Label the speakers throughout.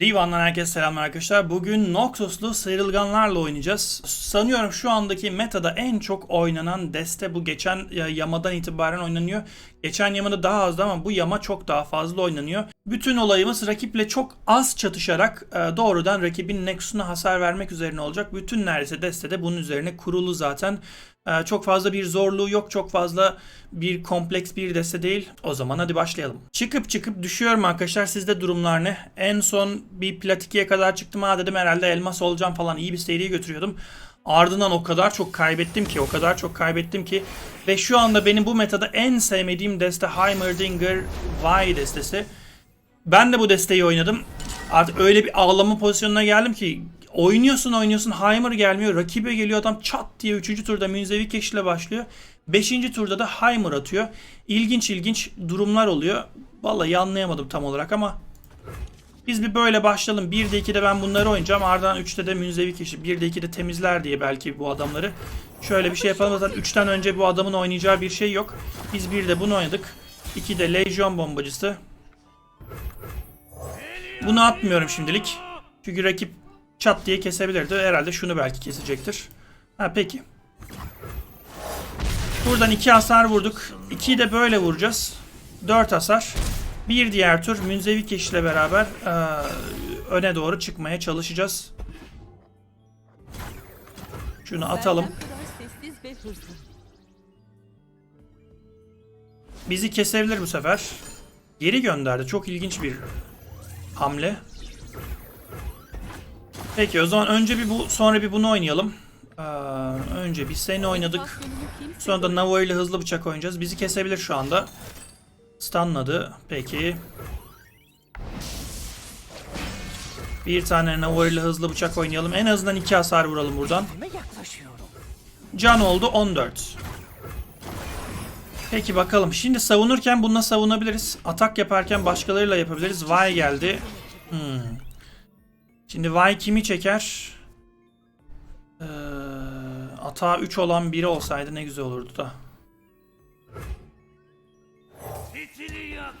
Speaker 1: Divan'dan herkese selamlar arkadaşlar. Bugün Noxus'lu sıyrılganlarla oynayacağız. Sanıyorum şu andaki metada en çok oynanan deste bu geçen ya- yamadan itibaren oynanıyor. Geçen yamada daha azdı ama bu yama çok daha fazla oynanıyor. Bütün olayımız rakiple çok az çatışarak e, doğrudan rakibin Nexus'una hasar vermek üzerine olacak. Bütün neredeyse deste de bunun üzerine kurulu zaten. E, Çok fazla bir zorluğu yok, çok fazla bir kompleks bir deste değil. O zaman hadi başlayalım. Çıkıp çıkıp düşüyorum arkadaşlar. Sizde durumlar ne? En son bir plat 2'ye kadar çıktım. Ha dedim herhalde elmas olacağım falan. iyi bir seriye götürüyordum. Ardından o kadar çok kaybettim ki, o kadar çok kaybettim ki. Ve şu anda benim bu metada en sevmediğim deste Heimerdinger Y destesi. Ben de bu desteği oynadım. Artık öyle bir ağlama pozisyonuna geldim ki oynuyorsun oynuyorsun Heimer gelmiyor. Rakibe geliyor adam çat diye 3. turda Münzevi Keş ile başlıyor. 5. turda da Heimer atıyor. İlginç ilginç durumlar oluyor. Vallahi anlayamadım tam olarak ama biz bir böyle başlayalım. 1'de 2'de ben bunları oynayacağım. Ardından 3'te de Münzevi Keş'i. 1'de 2'de temizler diye belki bu adamları. Şöyle bir şey yapalım. Zaten 3'ten önce bu adamın oynayacağı bir şey yok. Biz 1'de bunu oynadık. 2'de Legion bombacısı. Bunu atmıyorum şimdilik. Çünkü rakip çat diye kesebilirdi. Herhalde şunu belki kesecektir. Ha peki. Buradan 2 hasar vurduk. 2'yi de böyle vuracağız. 4 hasar. Bir diğer tur Münzevi ile beraber eee, öne doğru çıkmaya çalışacağız. Şunu atalım. Bizi kesebilir bu sefer. Geri gönderdi. Çok ilginç bir hamle. Peki o zaman önce bir bu sonra bir bunu oynayalım. Ee, önce bir seni oynadık. Sonra da Navo ile hızlı bıçak oynayacağız. Bizi kesebilir şu anda. Stunladı. Peki. Bir tane Navo ile hızlı bıçak oynayalım. En azından iki hasar vuralım buradan. Can oldu 14. Peki bakalım. Şimdi savunurken bununla savunabiliriz. Atak yaparken başkalarıyla yapabiliriz. Vay geldi. Hmm. Şimdi Vay kimi çeker? Ee, atağı 3 olan biri olsaydı ne güzel olurdu da.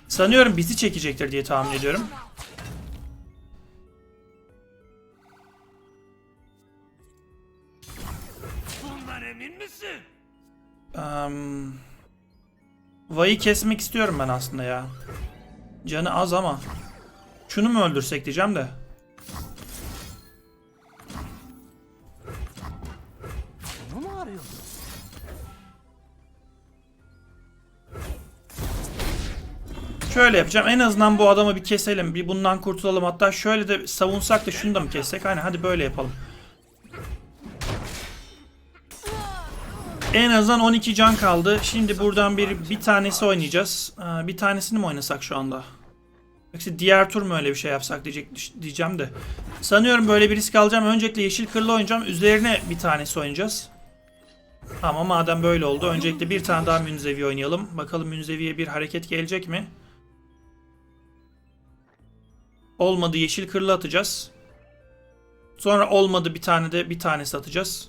Speaker 1: Sanıyorum bizi çekecektir diye tahmin ediyorum.
Speaker 2: Bundan emin misin?
Speaker 1: Um, Vay'ı kesmek istiyorum ben aslında ya. Canı az ama. Şunu mu öldürsek diyeceğim de. Şöyle yapacağım. En azından bu adamı bir keselim. Bir bundan kurtulalım. Hatta şöyle de savunsak da şunu da mı kessek? Aynen hadi böyle yapalım. En azından 12 can kaldı. Şimdi buradan bir bir tanesi oynayacağız. Ee, Bir tanesini mi oynasak şu anda? Yoksa diğer tur mu öyle bir şey yapsak diyecek diyeceğim de. Sanıyorum böyle bir risk alacağım. Öncelikle yeşil kırlı oynayacağım. Üzerine bir tanesi oynayacağız. Ama madem böyle oldu. Öncelikle bir tane daha Münzevi oynayalım. Bakalım Münzevi'ye bir hareket gelecek mi? Olmadı yeşil kırlı atacağız. Sonra olmadı bir tane de bir tanesi atacağız.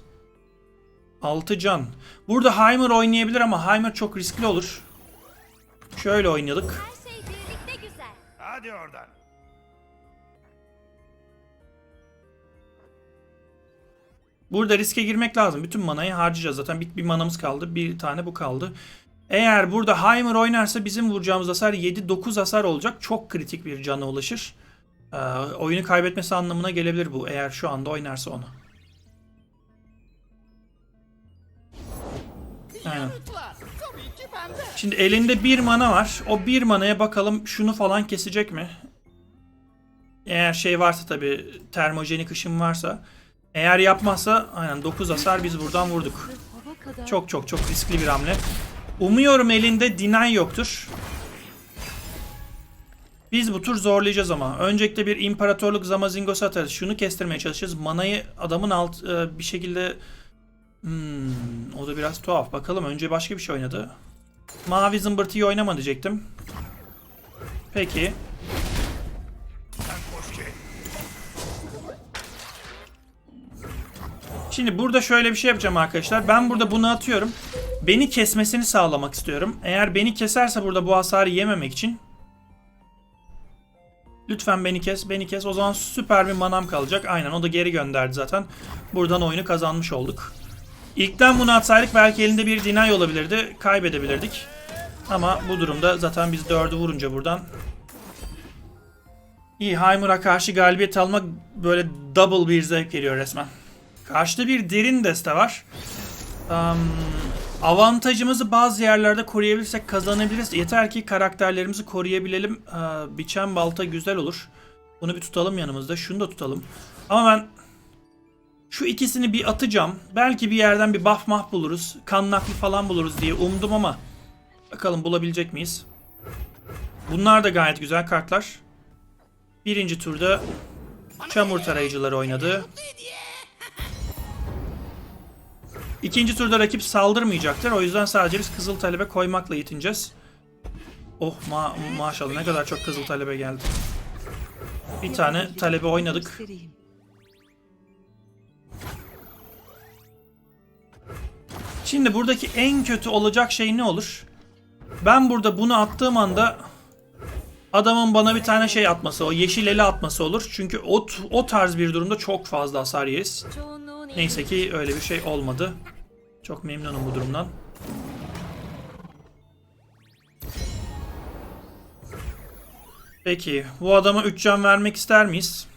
Speaker 1: 6 can. Burada Heimer oynayabilir ama Heimer çok riskli olur. Şöyle oynadık.
Speaker 3: Her şey birlikte güzel.
Speaker 2: Hadi oradan.
Speaker 1: Burada riske girmek lazım. Bütün manayı harcayacağız. Zaten bir, bir manamız kaldı. Bir tane bu kaldı. Eğer burada Heimer oynarsa bizim vuracağımız hasar 7-9 hasar olacak. Çok kritik bir cana ulaşır. Ee, oyunu kaybetmesi anlamına gelebilir bu. Eğer şu anda oynarsa onu. Aynen. Şimdi elinde bir mana var. O bir manaya bakalım şunu falan kesecek mi? Eğer şey varsa tabi termojenik ışın varsa. Eğer yapmazsa aynen 9 hasar biz buradan vurduk. Çok çok çok riskli bir hamle. Umuyorum elinde deny yoktur. Biz bu tur zorlayacağız ama. Öncelikle bir imparatorluk Zamazingosu atarız. Şunu kestirmeye çalışacağız. Manayı adamın alt e, bir şekilde Hmm, o da biraz tuhaf. Bakalım önce başka bir şey oynadı. Mavi zımbırtıyı oynama diyecektim. Peki. Şimdi burada şöyle bir şey yapacağım arkadaşlar. Ben burada bunu atıyorum. Beni kesmesini sağlamak istiyorum. Eğer beni keserse burada bu hasarı yememek için Lütfen beni kes, beni kes. O zaman süper bir manam kalacak. Aynen o da geri gönderdi zaten. Buradan oyunu kazanmış olduk. İlkten bunu atsaydık belki elinde bir deny olabilirdi. Kaybedebilirdik. Ama bu durumda zaten biz dördü vurunca buradan İyi Heimer'a karşı galibiyet almak böyle double bir zevk veriyor resmen. Karşıda bir derin deste var. Am, avantajımızı bazı yerlerde koruyabilirsek kazanabiliriz. Yeter ki karakterlerimizi koruyabilelim. Aa, biçen balta güzel olur. Bunu bir tutalım yanımızda. Şunu da tutalım. Ama ben şu ikisini bir atacağım. Belki bir yerden bir buff mah buluruz. Kan nakli falan buluruz diye umdum ama bakalım bulabilecek miyiz? Bunlar da gayet güzel kartlar. Birinci turda çamur tarayıcıları oynadı. İkinci turda rakip saldırmayacaktır. O yüzden sadece biz kızıl talebe koymakla yetineceğiz. Oh ma maşallah ne kadar çok kızıl talebe geldi. Bir tane talebe oynadık. Şimdi buradaki en kötü olacak şey ne olur? Ben burada bunu attığım anda adamın bana bir tane şey atması, o yeşil ele atması olur. Çünkü o, o tarz bir durumda çok fazla hasar yeriz. Neyse ki öyle bir şey olmadı. Çok memnunum bu durumdan. Peki, bu adama 3 can vermek ister miyiz?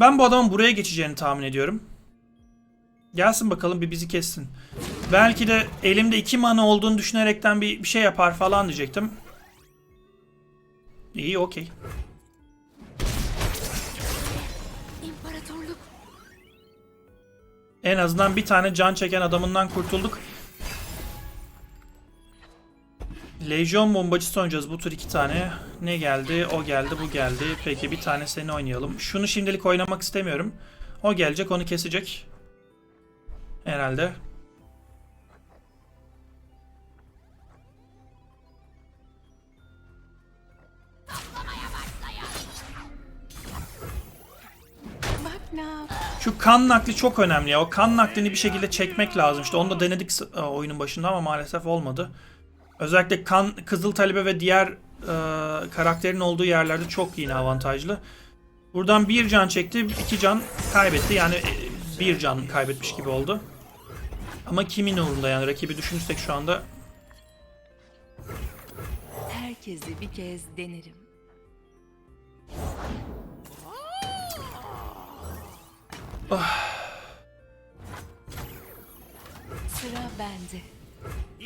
Speaker 1: Ben bu adamın buraya geçeceğini tahmin ediyorum. Gelsin bakalım bir bizi kessin. Belki de elimde iki mana olduğunu düşünerekten bir, bir şey yapar falan diyecektim. İyi okey.
Speaker 4: İmparatorluk.
Speaker 1: En azından bir tane can çeken adamından kurtulduk. Lejyon bombacısı oynayacağız bu tur iki tane. Ne geldi? O geldi, bu geldi. Peki bir tane seni oynayalım. Şunu şimdilik oynamak istemiyorum. O gelecek, onu kesecek. Herhalde. Şu kan nakli çok önemli ya. O kan naklini bir şekilde çekmek lazım. İşte onu da denedik e, oyunun başında ama maalesef olmadı. Özellikle kan, Kızıl Talebe ve diğer e, karakterin olduğu yerlerde çok yine avantajlı. Buradan bir can çekti, iki can kaybetti. Yani e, bir can kaybetmiş gibi oldu. Ama kimin uğrunda yani rakibi düşünürsek şu anda
Speaker 4: Herkesi bir kez denerim. Sıra bende.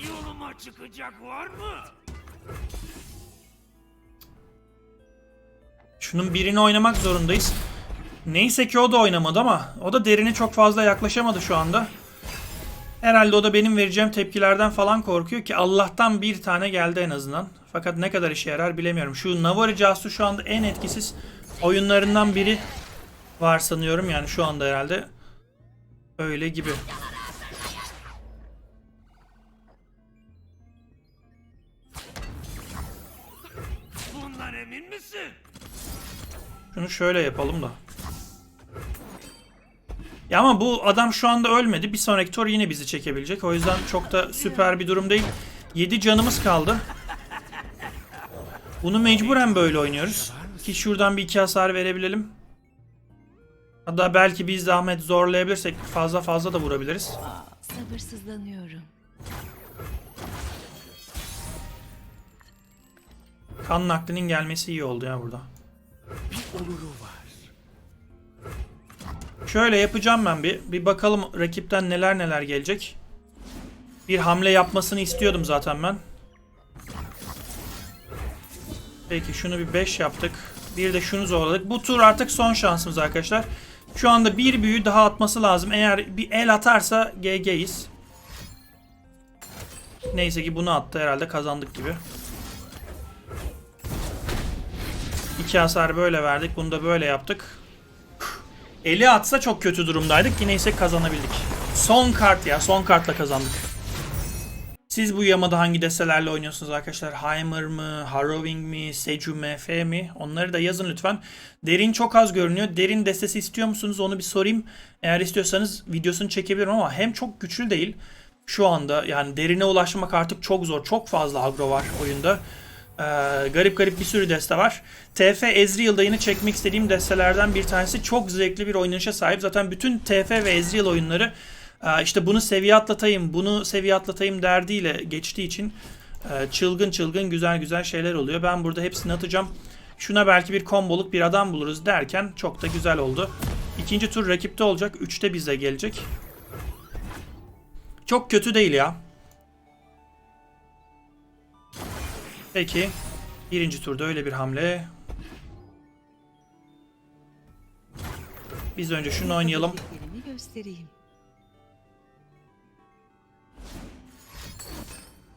Speaker 2: Yoluma çıkacak var mı?
Speaker 1: Şunun birini oynamak zorundayız. Neyse ki o da oynamadı ama o da derine çok fazla yaklaşamadı şu anda. Herhalde o da benim vereceğim tepkilerden falan korkuyor ki Allah'tan bir tane geldi en azından. Fakat ne kadar işe yarar bilemiyorum. Şu Navari Casu şu anda en etkisiz oyunlarından biri var sanıyorum yani şu anda herhalde. Öyle gibi.
Speaker 2: Bundan emin misin?
Speaker 1: Şunu şöyle yapalım da. Ya ama bu adam şu anda ölmedi. Bir sonraki tur yine bizi çekebilecek. O yüzden çok da süper bir durum değil. 7 canımız kaldı. Bunu mecburen böyle oynuyoruz. Ki şuradan bir iki hasar verebilelim. Hatta belki biz zahmet zorlayabilirsek fazla fazla da vurabiliriz.
Speaker 4: Sabırsızlanıyorum.
Speaker 1: Kan naklinin gelmesi iyi oldu ya burada. Şöyle yapacağım ben bir. Bir bakalım rakipten neler neler gelecek. Bir hamle yapmasını istiyordum zaten ben. Peki şunu bir 5 yaptık. Bir de şunu zorladık. Bu tur artık son şansımız arkadaşlar. Şu anda bir büyü daha atması lazım. Eğer bir el atarsa GG'yiz. Neyse ki bunu attı herhalde kazandık gibi. İki hasar böyle verdik. Bunu da böyle yaptık. Eli atsa çok kötü durumdaydık. Yine ise kazanabildik. Son kart ya. Son kartla kazandık. Siz bu yamada hangi destelerle oynuyorsunuz arkadaşlar? Heimer mı, Harrowing mi, Seju MF mi? Onları da yazın lütfen. Derin çok az görünüyor. Derin destesi istiyor musunuz? Onu bir sorayım. Eğer istiyorsanız videosunu çekebilirim ama hem çok güçlü değil. Şu anda yani derine ulaşmak artık çok zor. Çok fazla agro var oyunda. Ee, garip garip bir sürü deste var. TF Ezreal'da yine çekmek istediğim destelerden bir tanesi. Çok zevkli bir oynanışa sahip. Zaten bütün TF ve Ezreal oyunları işte bunu seviye atlatayım, bunu seviye atlatayım derdiyle geçtiği için e, çılgın çılgın güzel güzel şeyler oluyor. Ben burada hepsini atacağım. Şuna belki bir komboluk bir adam buluruz derken çok da güzel oldu. İkinci tur rakipte olacak. Üçte bize gelecek. Çok kötü değil ya. Peki. Birinci turda öyle bir hamle. Biz önce şunu oynayalım.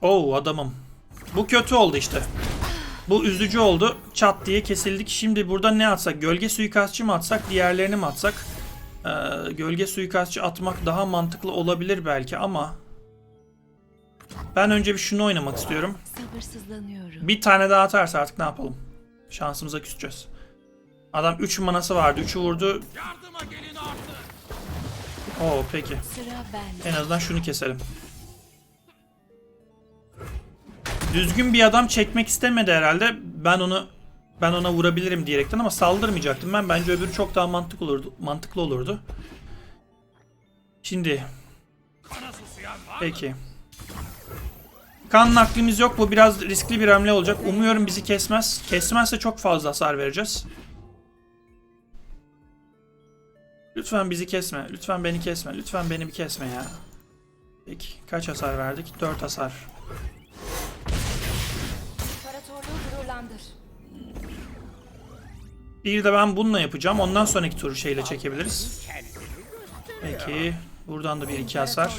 Speaker 1: Oo adamım. Bu kötü oldu işte. Bu üzücü oldu. Çat diye kesildik. Şimdi burada ne atsak? Gölge suikastçı mı atsak? Diğerlerini mi atsak? Ee, gölge suikastçı atmak daha mantıklı olabilir belki ama ben önce bir şunu oynamak istiyorum.
Speaker 4: Sabırsızlanıyorum.
Speaker 1: Bir tane daha atarsa artık ne yapalım? Şansımıza küseceğiz. Adam 3 manası vardı. 3'ü vurdu.
Speaker 2: Yardıma gelin artık.
Speaker 1: Oo peki.
Speaker 4: Sıra bende.
Speaker 1: En azından şunu keselim. Düzgün bir adam çekmek istemedi herhalde. Ben onu ben ona vurabilirim diyerekten ama saldırmayacaktım ben. Bence öbürü çok daha mantıklı olurdu. Mantıklı olurdu. Şimdi peki. Kan naklimiz yok. Bu biraz riskli bir hamle olacak. Umuyorum bizi kesmez. Kesmezse çok fazla hasar vereceğiz. Lütfen bizi kesme. Lütfen beni kesme. Lütfen beni bir kesme ya. Peki. Kaç hasar verdik? 4 hasar.
Speaker 3: Gururlandır.
Speaker 1: Bir de ben bununla yapacağım. Ondan sonraki turu şeyle çekebiliriz. Peki. Buradan da bir iki hasar.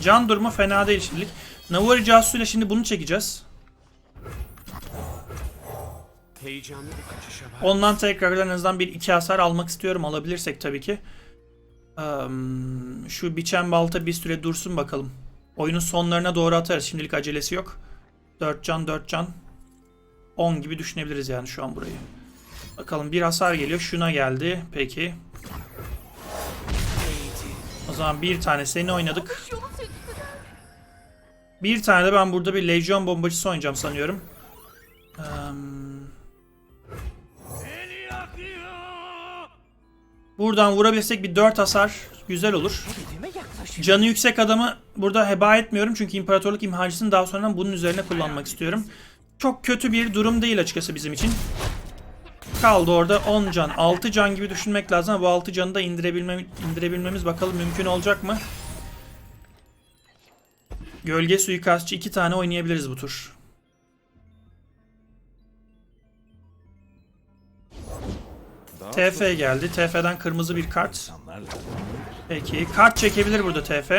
Speaker 1: Can durumu fena değil şimdilik. Navari Casu ile şimdi bunu çekeceğiz.
Speaker 2: Heyecanlı bir kaçışa var.
Speaker 1: Ondan tekrardan en azından bir iki hasar almak istiyorum. Alabilirsek tabii ki. Şu biçen balta bir süre dursun bakalım. Oyunun sonlarına doğru atarız. Şimdilik acelesi yok. 4 can 4 can. 10 gibi düşünebiliriz yani şu an burayı. Bakalım bir hasar geliyor. Şuna geldi. Peki. O zaman bir tane seni oynadık. Bir tane de ben burada bir Legion bombacısı oynayacağım sanıyorum. Eee Buradan vurabilirsek bir 4 hasar güzel olur. Canı yüksek adamı burada heba etmiyorum çünkü imparatorluk imhacısını daha sonradan bunun üzerine kullanmak istiyorum. Çok kötü bir durum değil açıkçası bizim için. Kaldı orada 10 can, 6 can gibi düşünmek lazım bu 6 canı da indirebilmem, indirebilmemiz bakalım mümkün olacak mı? Gölge suikastçı 2 tane oynayabiliriz bu tur. TF geldi. TF'den kırmızı bir kart. Peki. Kart çekebilir burada TF.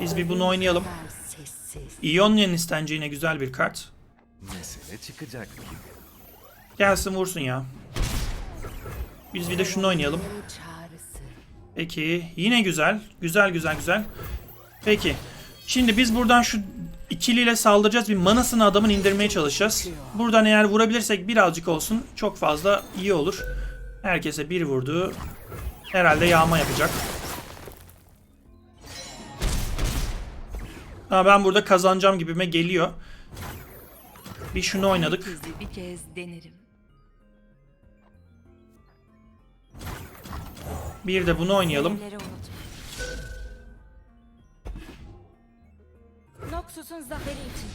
Speaker 1: Biz bir bunu oynayalım.
Speaker 4: Sessiz.
Speaker 1: Ionia'nın istenci yine güzel bir kart.
Speaker 5: Mesele çıkacak gibi.
Speaker 1: Gelsin vursun ya. Biz bir de şunu oynayalım. Peki. Yine güzel. Güzel güzel güzel. Peki. Şimdi biz buradan şu ikiliyle saldıracağız. Bir manasını adamın indirmeye çalışacağız. Buradan eğer vurabilirsek birazcık olsun çok fazla iyi olur. Herkese bir vurdu. Herhalde yağma yapacak. Ha, ben burada kazanacağım gibime geliyor. Bir şunu oynadık.
Speaker 4: Bir kez denerim.
Speaker 1: Bir de bunu oynayalım.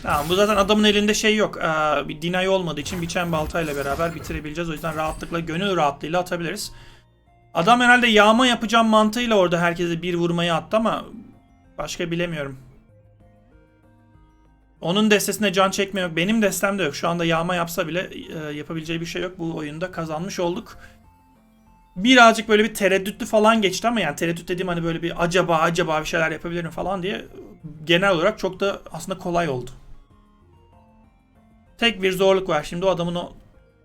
Speaker 1: Tamam bu zaten adamın elinde şey yok. Ee, bir deny olmadığı için biçen baltayla beraber bitirebileceğiz. O yüzden rahatlıkla gönül rahatlığıyla atabiliriz. Adam herhalde yağma yapacağım mantığıyla orada herkese bir vurmayı attı ama başka bilemiyorum. Onun destesine can çekme yok. Benim destemde yok. Şu anda yağma yapsa bile e, yapabileceği bir şey yok. Bu oyunda kazanmış olduk. Birazcık böyle bir tereddütlü falan geçti ama yani tereddüt dediğim hani böyle bir acaba acaba bir şeyler yapabilirim falan diye genel olarak çok da aslında kolay oldu. Tek bir zorluk var. Şimdi o adamın o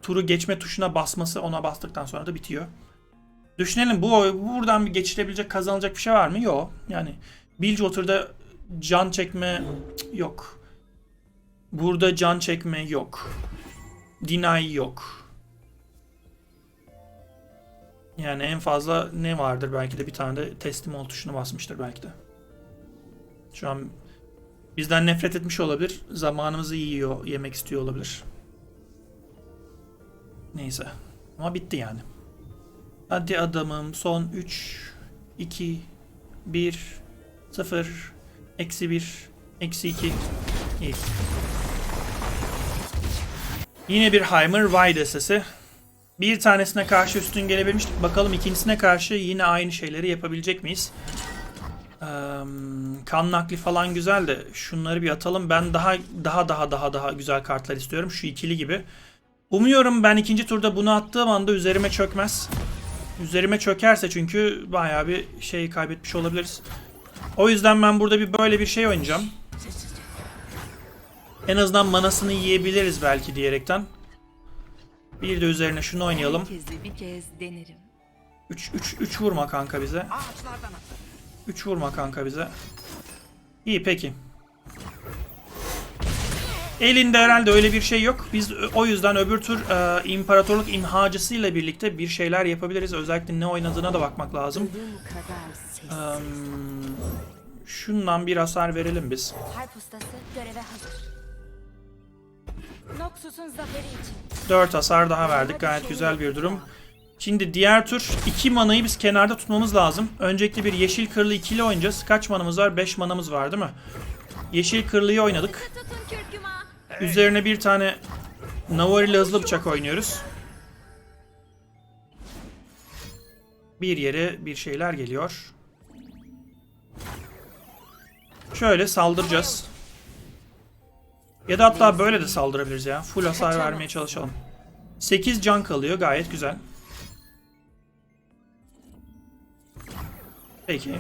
Speaker 1: turu geçme tuşuna basması ona bastıktan sonra da bitiyor. Düşünelim bu buradan bir geçilebilecek kazanılacak bir şey var mı? Yok. Yani Bilgewater'da can çekme yok. Burada can çekme yok. Deny yok. Yani en fazla ne vardır belki de bir tane de teslim ol tuşuna basmıştır belki de. Şu an bizden nefret etmiş olabilir. Zamanımızı yiyor, yemek istiyor olabilir. Neyse. Ama bitti yani. Hadi adamım son 3, 2, 1, 0, eksi 1, eksi 2. İyi. Yine bir Heimer Wide sesi. Bir tanesine karşı üstün gelebilmiştik. Bakalım ikincisine karşı yine aynı şeyleri yapabilecek miyiz? Eee, kan nakli falan güzel de şunları bir atalım. Ben daha daha daha daha daha güzel kartlar istiyorum. Şu ikili gibi. Umuyorum ben ikinci turda bunu attığım anda üzerime çökmez. Üzerime çökerse çünkü bayağı bir şey kaybetmiş olabiliriz. O yüzden ben burada bir böyle bir şey oynayacağım. En azından manasını yiyebiliriz belki diyerekten. Bir de üzerine şunu oynayalım.
Speaker 4: Herkesi bir kez denerim.
Speaker 1: 3 3 3 vurma kanka bize.
Speaker 2: Ağaçlardan atla.
Speaker 1: 3 vurma kanka bize. İyi peki. Elinde herhalde öyle bir şey yok. Biz o yüzden öbür tur e, imparatorluk imhacısıyla birlikte bir şeyler yapabiliriz. Özellikle ne oynadığına da bakmak lazım. Eee, şundan bir hasar verelim biz. 4 hasar daha verdik. Gayet güzel bir durum. Şimdi diğer tur 2 manayı biz kenarda tutmamız lazım. Öncelikle bir yeşil kırlı ikili oynayacağız. Kaç manamız var? 5 manamız var değil mi? Yeşil kırlıyı oynadık. Üzerine bir tane Navarille hızlı bıçak oynuyoruz. Bir yere bir şeyler geliyor. Şöyle saldıracağız. Ya da hatta böyle de saldırabiliriz ya. Full hasar vermeye çalışalım. 8 can kalıyor gayet güzel. Peki.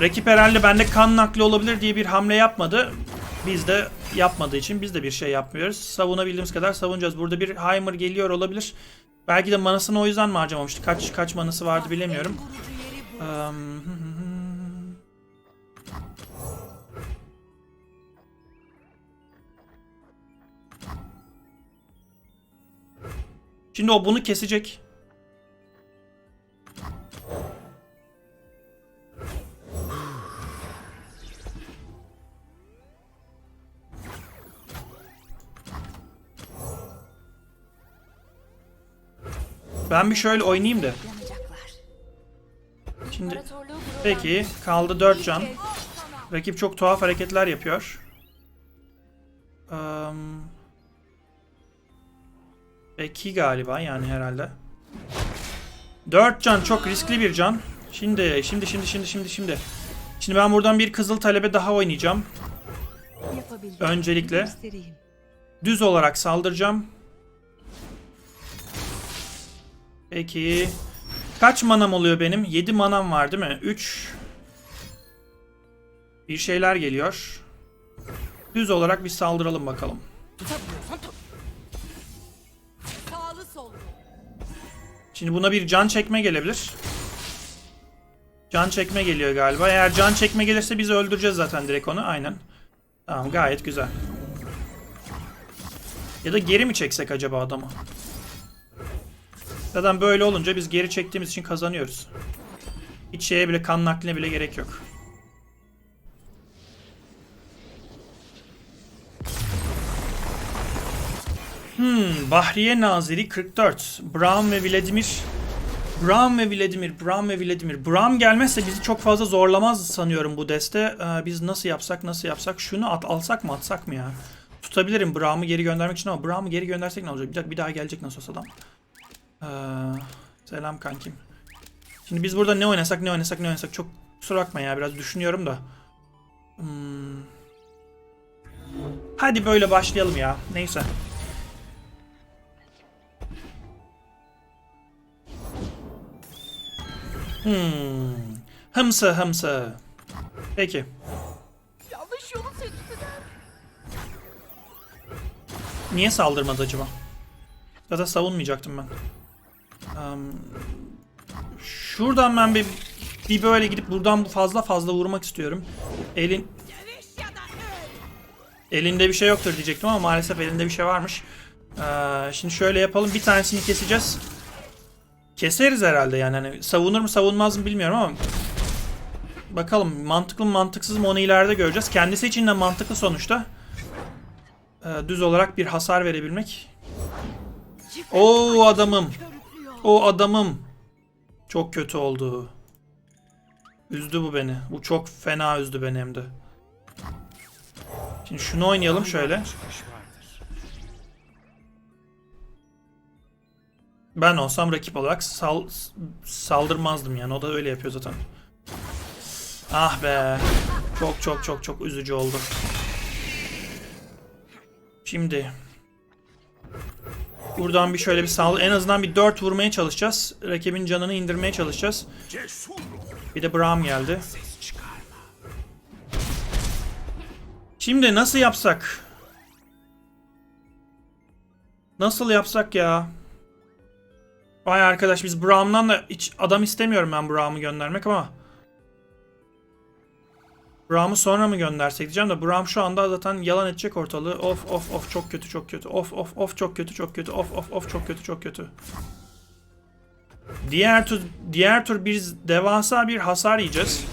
Speaker 1: Rakip herhalde bende kan nakli olabilir diye bir hamle yapmadı. Biz de yapmadığı için biz de bir şey yapmıyoruz. Savunabildiğimiz kadar savunacağız. Burada bir Heimer geliyor olabilir. Belki de manasını o yüzden mi harcamamıştı? Kaç kaç manası vardı bilemiyorum. Eee, Şimdi o bunu kesecek. Ben bir şöyle oynayayım da. Şimdi peki kaldı 4 can. Rakip çok tuhaf hareketler yapıyor. Eee Peki galiba yani herhalde. 4 can çok riskli bir can. Şimdi şimdi şimdi şimdi şimdi şimdi. Şimdi ben buradan bir kızıl talebe daha oynayacağım. Öncelikle düz olarak saldıracağım. Peki. Kaç manam oluyor benim? 7 manam var değil mi? 3. Bir şeyler geliyor. Düz olarak bir saldıralım bakalım. Şimdi buna bir can çekme gelebilir. Can çekme geliyor galiba. Eğer can çekme gelirse biz öldüreceğiz zaten direkt onu. Aynen. Tamam gayet güzel. Ya da geri mi çeksek acaba adamı? Zaten böyle olunca biz geri çektiğimiz için kazanıyoruz. Hiç şeye bile kan nakline bile gerek yok. Hmm, Bahriye Naziri 44. Bram ve Vladimir. Bram ve Vladimir, Bram ve Vladimir. Bram gelmezse bizi çok fazla zorlamaz sanıyorum bu deste. Ee, biz nasıl yapsak, nasıl yapsak? Şunu at, alsak mı, atsak mı ya? Tutabilirim Bram'ı geri göndermek için ama Bram'ı geri göndersek ne olacak? Bir, dakika, bir daha gelecek nasıl olsa adam. Ee, selam kankim. Şimdi biz burada ne oynasak, ne oynasak, ne oynasak? Çok kusura bakma ya, biraz düşünüyorum da. Hmm. Hadi böyle başlayalım ya. Neyse. Hmm. Hımsı hımsı. Peki.
Speaker 3: Yanlış yolu seçtiler.
Speaker 1: Niye saldırmadı acaba? Ya da savunmayacaktım ben. Am, şuradan ben bir, bir böyle gidip buradan fazla fazla vurmak istiyorum. Elin... Elinde bir şey yoktur diyecektim ama maalesef elinde bir şey varmış. Ee, şimdi şöyle yapalım. Bir tanesini keseceğiz. Keseriz herhalde yani. Hani savunur mu savunmaz mı bilmiyorum ama bakalım mantıklı mı mantıksız mı onu ileride göreceğiz. Kendisi için de mantıklı sonuçta. Ee, düz olarak bir hasar verebilmek. O adamım. O adamım. Çok kötü oldu. Üzdü bu beni. Bu çok fena üzdü beni hem de. Şimdi şunu oynayalım şöyle. Ben olsam rakip olarak sal saldırmazdım yani. O da öyle yapıyor zaten. Ah be. Çok çok çok çok üzücü oldu. Şimdi buradan bir şöyle bir sal en azından bir 4 vurmaya çalışacağız. Rakibin canını indirmeye çalışacağız. Bir de Braum geldi. Şimdi nasıl yapsak? Nasıl yapsak ya? Vay arkadaş biz Braum'dan da hiç adam istemiyorum ben Braum'u göndermek ama. Braum'u sonra mı göndersek diyeceğim de Braum şu anda zaten yalan edecek ortalığı. Of of of çok kötü çok kötü. Of of of çok kötü çok kötü. Of of of çok kötü çok kötü. Diğer tur diğer tur bir devasa bir hasar yiyeceğiz.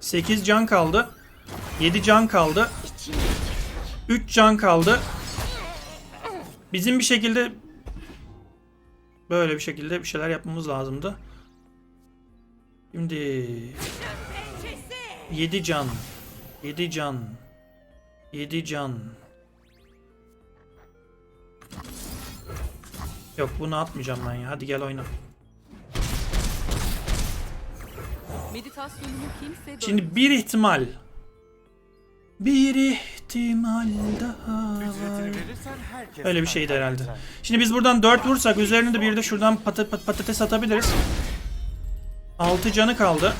Speaker 1: 8 can kaldı. 7 can kaldı. 3 can kaldı. Bizim bir şekilde böyle bir şekilde bir şeyler yapmamız lazımdı. Şimdi 7 can. 7 can. 7 can. Yok bunu atmayacağım ben ya. Hadi gel oyna. Şimdi bir ihtimal. Bir ihtimal daha var.
Speaker 5: Ücretini verirsen herkes
Speaker 1: Öyle bir şeydi herhalde. Şimdi biz buradan 4 vursak üzerine de bir de şuradan pat- patates atabiliriz. 6 canı kaldı.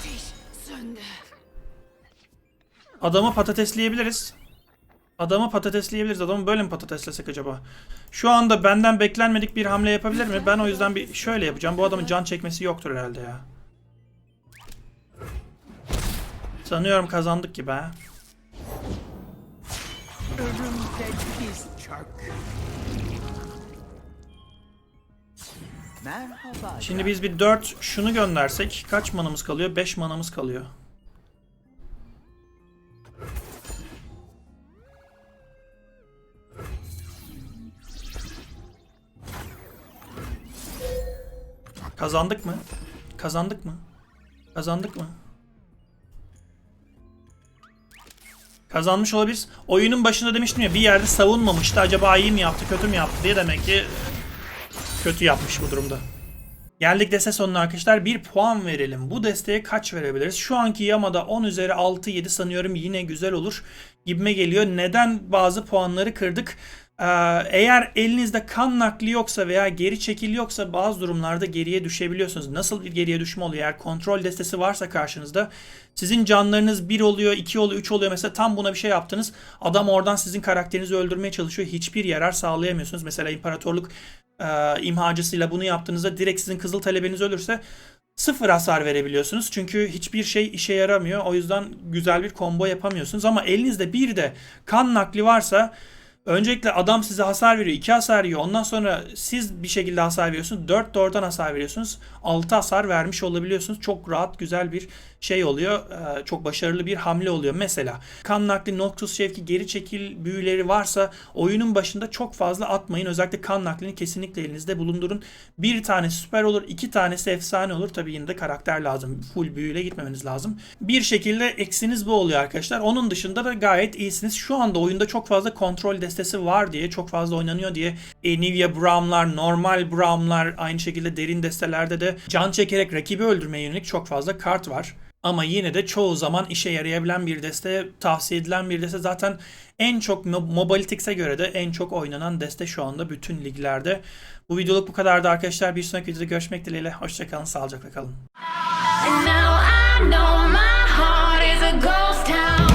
Speaker 1: Adamı patatesleyebiliriz. Adamı patatesleyebiliriz. Adamı böyle mi patateslesek acaba? Şu anda benden beklenmedik bir hamle yapabilir mi? Ben o yüzden bir şöyle yapacağım. Bu adamın can çekmesi yoktur herhalde ya. Sanıyorum kazandık gibi ha. Şimdi biz bir 4 şunu göndersek kaç manamız kalıyor? 5 manamız kalıyor. Kazandık mı? Kazandık mı? Kazandık mı? Kazanmış olabiliriz. Oyunun başında demiştim ya bir yerde savunmamıştı. Acaba iyi mi yaptı, kötü mü yaptı diye demek ki kötü yapmış bu durumda. Geldik deste sonuna arkadaşlar. Bir puan verelim. Bu desteğe kaç verebiliriz? Şu anki yamada 10 üzeri 6-7 sanıyorum yine güzel olur gibime geliyor. Neden bazı puanları kırdık? Ee, eğer elinizde kan nakli yoksa veya geri çekil yoksa bazı durumlarda geriye düşebiliyorsunuz. Nasıl bir geriye düşme oluyor? Eğer kontrol destesi varsa karşınızda sizin canlarınız 1 oluyor, 2 oluyor, 3 oluyor. Mesela tam buna bir şey yaptınız. Adam oradan sizin karakterinizi öldürmeye çalışıyor. Hiçbir yarar sağlayamıyorsunuz. Mesela imparatorluk e, imhacısıyla bunu yaptığınızda direkt sizin kızıl talebeniz ölürse sıfır hasar verebiliyorsunuz. Çünkü hiçbir şey işe yaramıyor. O yüzden güzel bir combo yapamıyorsunuz. Ama elinizde bir de kan nakli varsa öncelikle adam size hasar veriyor. 2 hasar yiyor. Ondan sonra siz bir şekilde hasar veriyorsunuz. 4 de hasar veriyorsunuz. 6 hasar vermiş olabiliyorsunuz. Çok rahat güzel bir şey oluyor. Ee, çok başarılı bir hamle oluyor. Mesela kan nakli, Noctus Şevki, geri çekil büyüleri varsa oyunun başında çok fazla atmayın. Özellikle kan naklini kesinlikle elinizde bulundurun. Bir tane süper olur, iki tanesi efsane olur. Tabii yine de karakter lazım. Full büyüyle gitmemeniz lazım. Bir şekilde eksiniz bu oluyor arkadaşlar. Onun dışında da gayet iyisiniz. Şu anda oyunda çok fazla kontrol destesi var diye, çok fazla oynanıyor diye e, Nivea Braum'lar, normal Braum'lar, aynı şekilde derin destelerde de can çekerek rakibi öldürmeye yönelik çok fazla kart var. Ama yine de çoğu zaman işe yarayabilen bir deste, tavsiye edilen bir deste. Zaten en çok Mo- Mobilitix'e göre de en çok oynanan deste şu anda bütün liglerde. Bu videoluk bu kadardı arkadaşlar. Bir sonraki videoda görüşmek dileğiyle. Hoşçakalın, sağlıcakla kalın.
Speaker 6: And now I know my heart is a ghost town.